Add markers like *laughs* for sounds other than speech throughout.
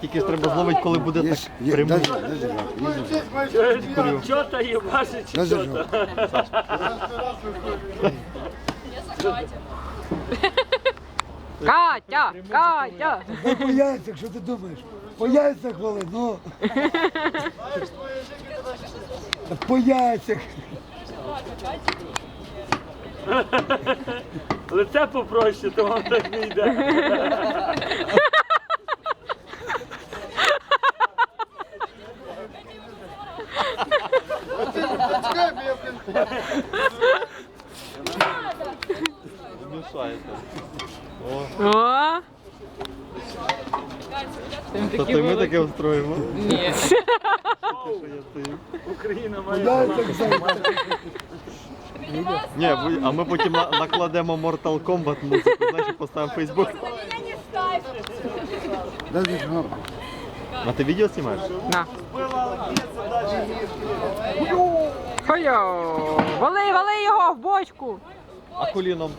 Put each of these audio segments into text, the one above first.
Тільки ж треба зловити, коли буде так прямий. Чота є ваші чи жак. Катя! Катя! По яйцях, що ти думаєш? По яйцях вали, ну. По яйцях. Лице попроще, то вам так не йде. Мішається. О, О! То ти ми таке устроїмо. Ні. Що я стою. Україна має. Ні, ви- а ми потім на- накладемо Mortal Kombat музику, знаєш, і поставимо в Facebook. А ти відео знімаєш? На. Хойо! Вали, вали його в бочку! А коліном?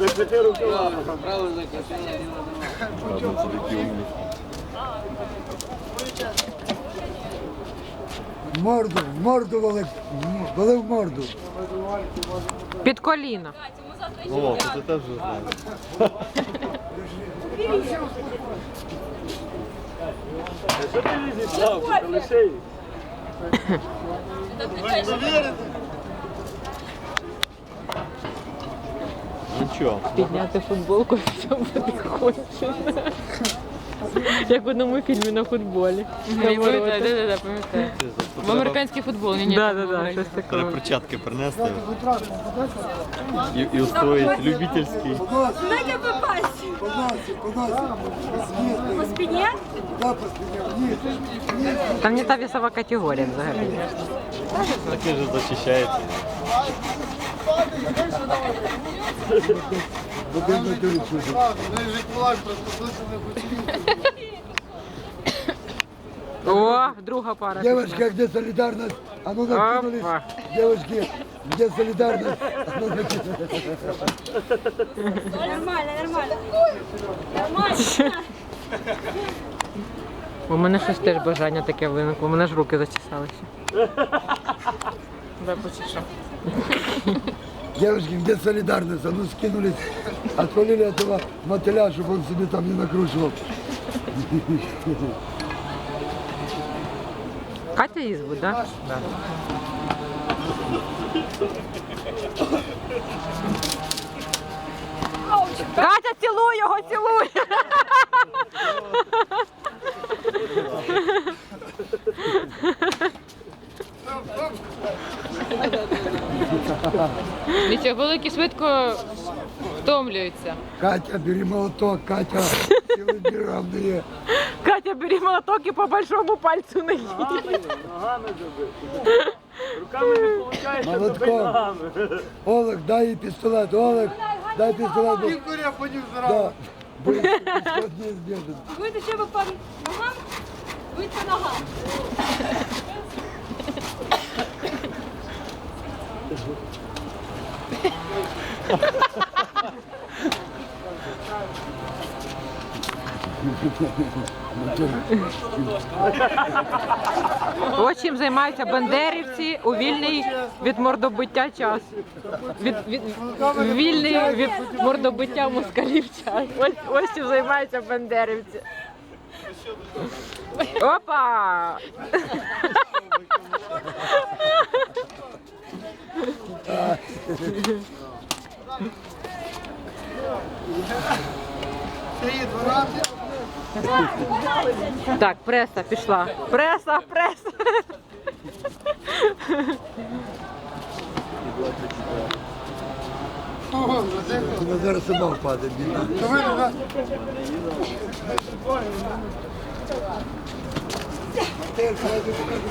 За п'яти рукавами. Ладно, це такі. В Морду, морду вали. Вали в морду. Під коліна. О, то ти теж вже знаєш. Що ти лізеш? Та лише їх. Нічого. Підняти футболку, все буде кончено. Як в одному фільмі на футболі. Я пам'ятаю, да, да, да, пам'ятаю. В американський футбол, ні, ні. Да, да, да, щось таке. Треба перчатки принести і, і устроїть любительський. Надо попасть. По носі, по носі. По спине? да, по спині. Ні, ні. Там не та вісова категорія взагалі. Таке ж захищається. Будемо на чудо. О, друга пара. Девочки, где солидарность? А ну накинулись. Опа. Девочки, где солидарность? А ну накинулись. Нормально, нормально. Нормально. У мене щось теж бажання таке виникло. У мене ж руки зачесалися. Да, почешу. Девочки, где солидарность? А ну скинулись. Отвалили этого мотыля, чтобы он себе там не накручивал. Катя її звуть, так? Да? Катя, цілуй його, цілуй! *laughs* Нічого, великі швидко втомлюються. Катя, бери молоток, Катя. Силы неравные. Катя, бери молоток і по большому пальцу ноги. Ногами добити. Руками не виходить, Молотком. ногами. Олег, дай ей пистолет. Олег, дай пистолет. Да. Будет исход неизбежен. Будете ще по ногам? Будете ногам. Ось чим займаються бандерівці у вільний від мордобиття час. Від, від, вільний від мордобиття москалів час. Ось, ось чим займаються бандерівці. Опа! Так, преса пішла. Преса, преса. Вона зараз сама впаде, бідна.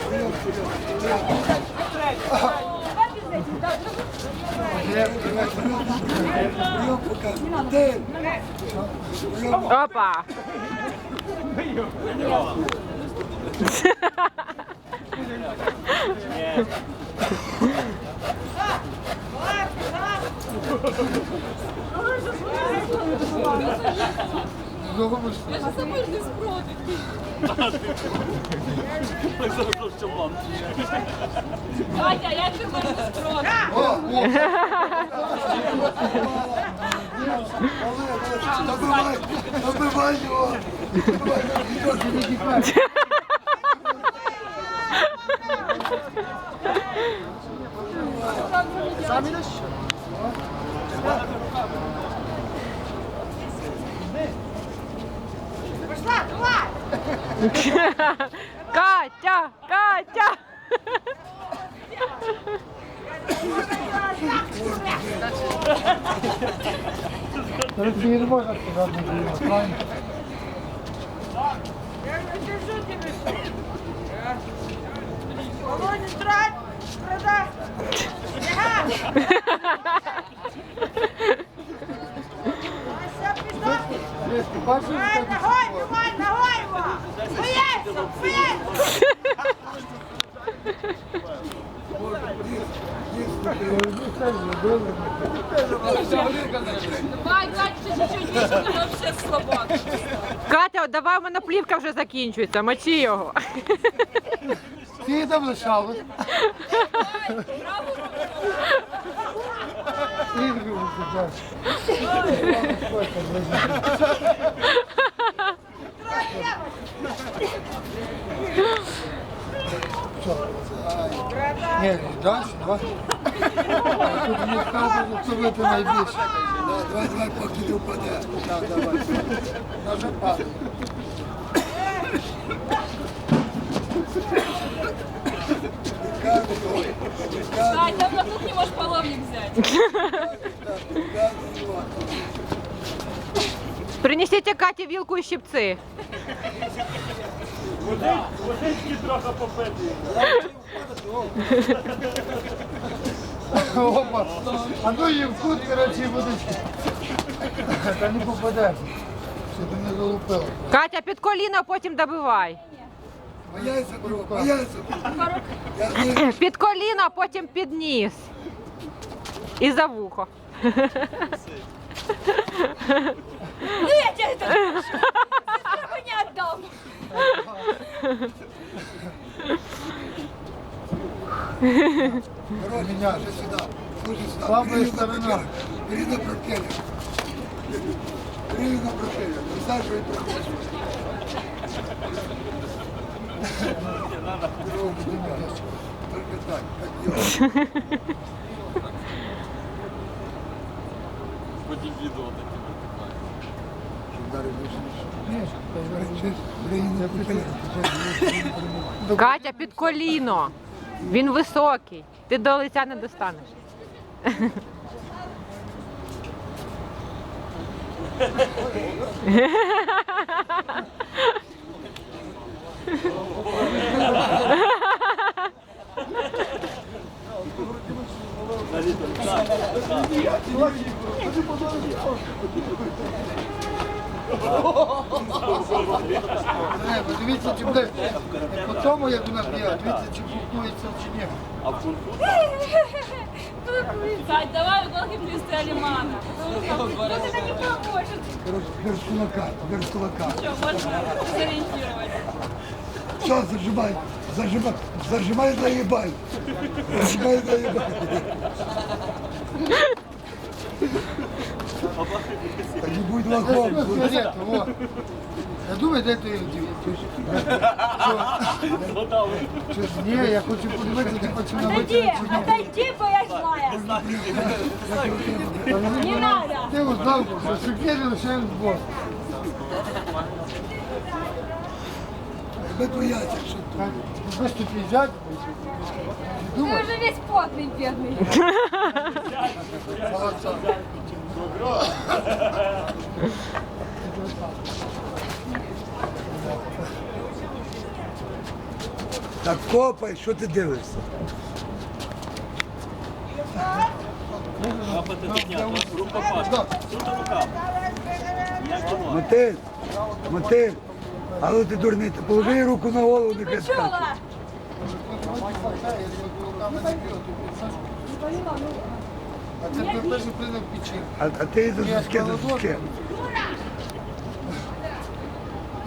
Прийом показує. Опа! Я собою не спроти. Катя, ти можеш не спроти? Добивай, його. Катя! Катя! Не можна сказати, правильно? Бачиш, Давай, Катя, ще чуть-чуть більше, ти вообще слабак. Катя, давай у мене плівка вже закінчується, мочи його. Ти там лишав. Лишалось? Ні, далі, давай. А Тут мені сказано, хто випив найбільше. Давай, давай, поки не впаде. Так, давай. Наже падає. Катя, на кухне можешь половник взять. Принесіть Каті вілку і щипці. Водички трохи попити. Опа. А ну їм в кут, коротше, водички. Та не попадеш. Що ти не залупив. Катя, під коліно, потім добивай. Під коліно, потім під ніс. І за вухо. Ну я тебе не отдам. Короче, меня же сюда. Слушай, сюда. Слабая Бери на сторона. пропеллер. Бери на пропеллер. Бери на пропеллер. Высаживай проходишь. Только так, как делать. Бери на пропеллер. Катя, під коліно. Він високий. Ти до лиця не достанеш. Не, подивіться, чи буде по тому, як вона б'є, дивіться, чи букнується, чи ні. Кать, давай в плюс алимана. Кто тебе не поможет. Короче, кулака, без кулака. Что, можно сориентировать? Все, зажимай, зажимай, зажимай, заебай. Зажимай, заебай. Не будь лохом. Сигарету, вот. Я думаю, де ти їх дів? Що ж, ні, я хочу подивитися, ти почав на Отойди, отойди, бо я злая. Не надо. Ти узнав, що шукери лише з бос. Тебе бояться, що тут. Без тут їздять. Ты уже весь потный, бедный. Так копай, що ти дивишся? Мотиль, мотиль, але ти дурний, ти положи руку на голову, скаже. Чула? А це перший признак печінки. А, а ти до Я суске до голодний.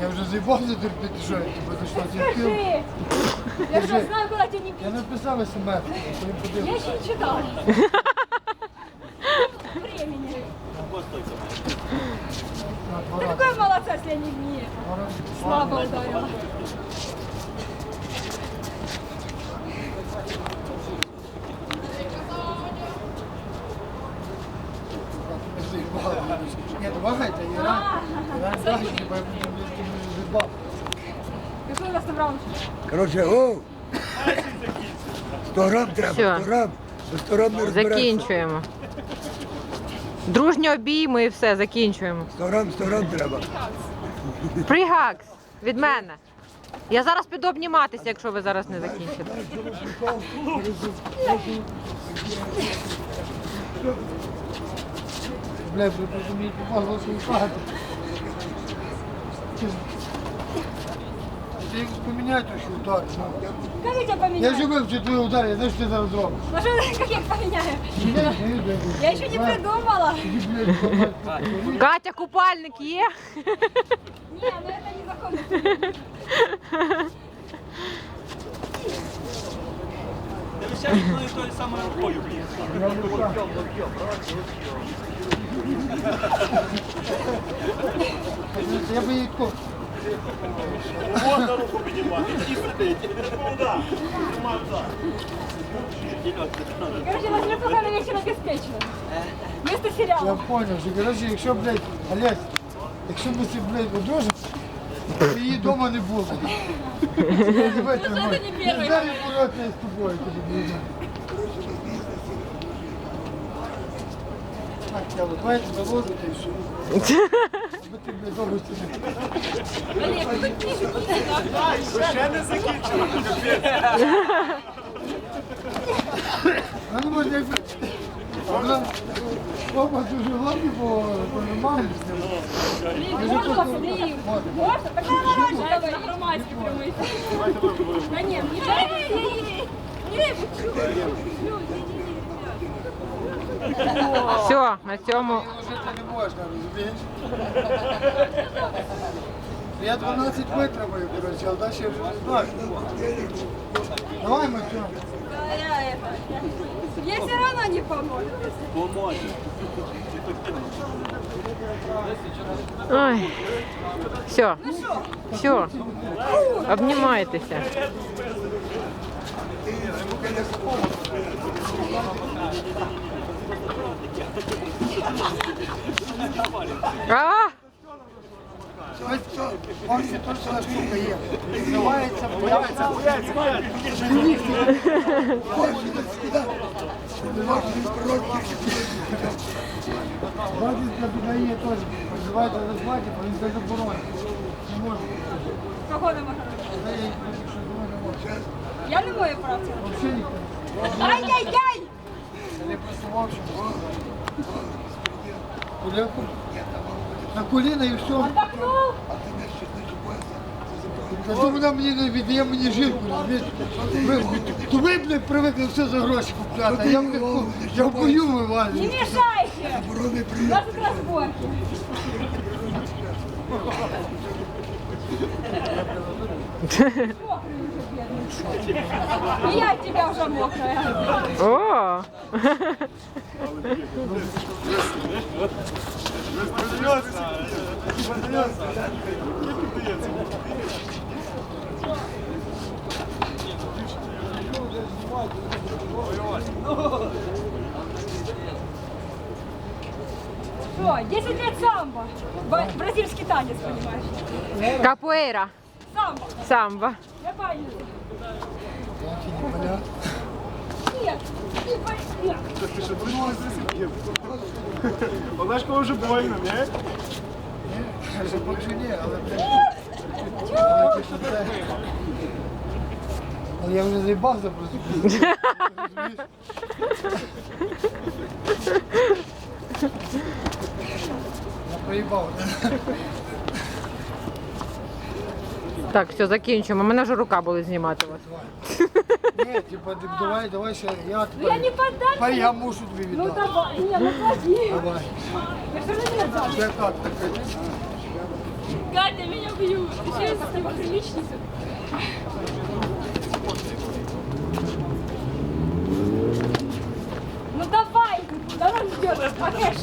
Я вже заїбався терпіти, що я тебе дійшла терпів. Скажи. Я же знаю, куда тебе не Я пить. написав смс, коли Я подивився. еще не читала. Времени. Ты какой молодец, если я не вмею. Слабо ударила. Ні, давайте, я рад. Я рад, бо я буду заїбав. Какой у нас там раунд? Коротше, о! 100 грам треба, Всьо. 100 грам. До 100 грам не. Закінчуємо. Дружні обійми і все, закінчуємо. 100 грам, 100 грам треба. Фрігакс від мене. Я зараз піду обніматися, якщо ви зараз не закінчите. Бля, ви розумієте, свою хату. Ти якось поміняй то, що удар. ну. Как я тебя Я поменяю? вже вивчив твій удар, я знаю, що ти зараз зробиш. Ну что, *laughs* как я их поменяю? Міняй, міняй, блядь. Я еще не придумала. Іди, блядь, помагай. Катя, купальник є? Не, ну это незаконно. Я би їй ко- Короче, наш непоганый вечер обеспечен. Вместо Я сериала. понял, що, коротше, якщо, блядь, Олесь, якщо ми це, блядь, одружимо, то її вдома не. Я не в Ну, це не перший Зараз поротне з тобою тобі. Так, я давайте заложите і все. Аби ти, блядь, довго ну тут книжек А ну може якби... Вона... Опа, дуже лапі? Тогда нормально давай. На громадські прямий. Да ні, не дай. Не дай, Все, на цьому. Жити не можна, розумієш? Я 12 витримаю, коротше, а далі я вже не знаю. Давай, Матьон. Я все равно не поможет. Ой. Все. Все. Обнімайтеся. А! Ось що, ось штука є. Називається. Називається розбаті, бо він заборонений. Не може. Не може. Я не мою правду. Ай-яй-яй! Я не просував, що Куляку? На коліна і все. Отдохнул? Зато вона мені не віддає мені жінку? Ви, то ви, блядь, привикли все за гроші купляти, а я, *laughs* блядь, я в бою Не вивалюю. мешайте! У нас тут разборки. И я от тебя уже мокрая. О! Что, 10 лет самбо. Бразильский танец, понимаешь? Капуейра. Самбо. Самба. Я понял. Ж вже больно, не? Каже, поки ні, але, але я вже заїбався просто. *laughs* Я проїбав. Так, все, закінчуємо. Мене вже рука буде знімати вас. Ні, типа, давай, давай ще, я Ну я не тепер, подам. тепер я мушу тобі Ну віддати. давай, не, ну клади. Давай. Я все равно не отдам. Це як таке? Катя, меня бьют. Еще я с ним приличница. Ну давай, давай ждем, пока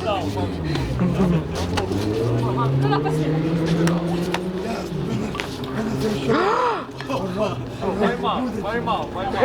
Ну 말마 말마 말마